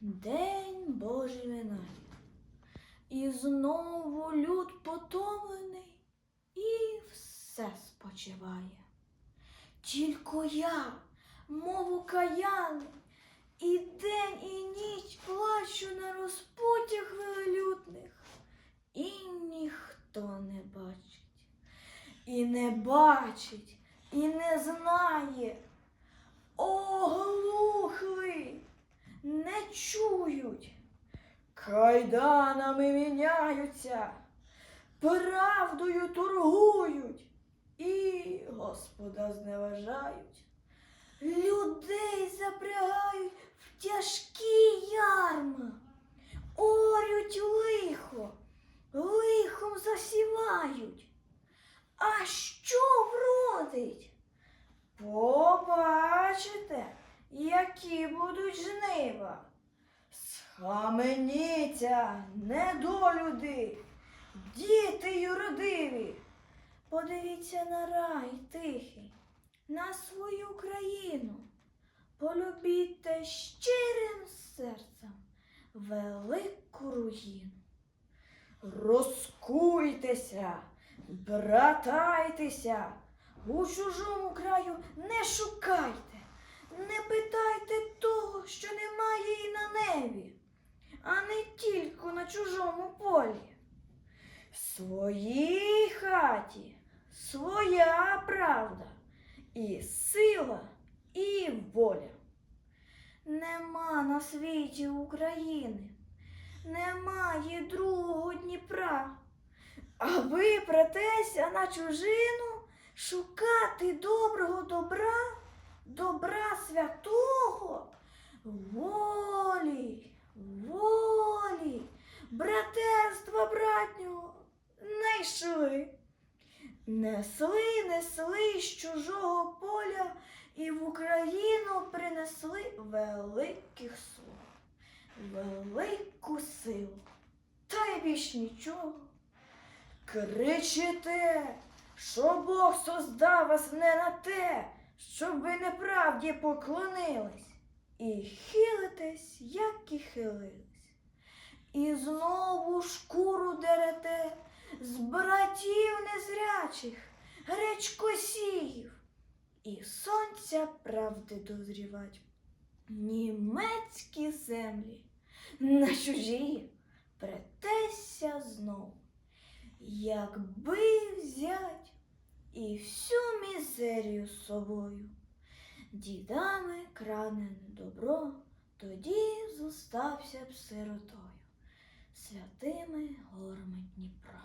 День Божий минає. І знову люд потомлений і все спочиває. Тільки я, мов окаянний, і день, і ніч плачу на розпутях велелюдних, і ніхто не бачить, і не бачить, і не знає. Оглухли, не чують, кайданами міняються, правдою торгують і Господа зневажають. Людей запрягають в тяжкі ярма, орють лихо, лихом засівають. А що вродить? Побачите, які будуть жнива. Схаменіться, недолюди, діти юродиві. Подивіться на рай тихий, на свою країну. Полюбіте щирим серцем велику руїну. Розкуйтеся, братайтеся, у чужому краю не шукайте, не питайте того, що немає і на небі, а не тільки на чужому полі. В своїй хаті своя правда, і сила, і воля. Нема на світі України, немає другого Дніпра. А ви претеся на чужину шукати доброго добра Несли, несли з чужого поля і в Україну принесли великих слов, велику силу. Та й більш нічого. Кричите, що Бог создав вас не на те, щоб ви неправді поклонились, і хилитесь, як і хилились, і знову шкуру дерете з братів незрячих, гречкосіїв, і сонця правди дозрівать. Німецькі землі на чужі. Претеся знов, якби взять і всю мізерію з собою, дідами кранене добро, тоді зостався б сиротою, святими горами Дніпра.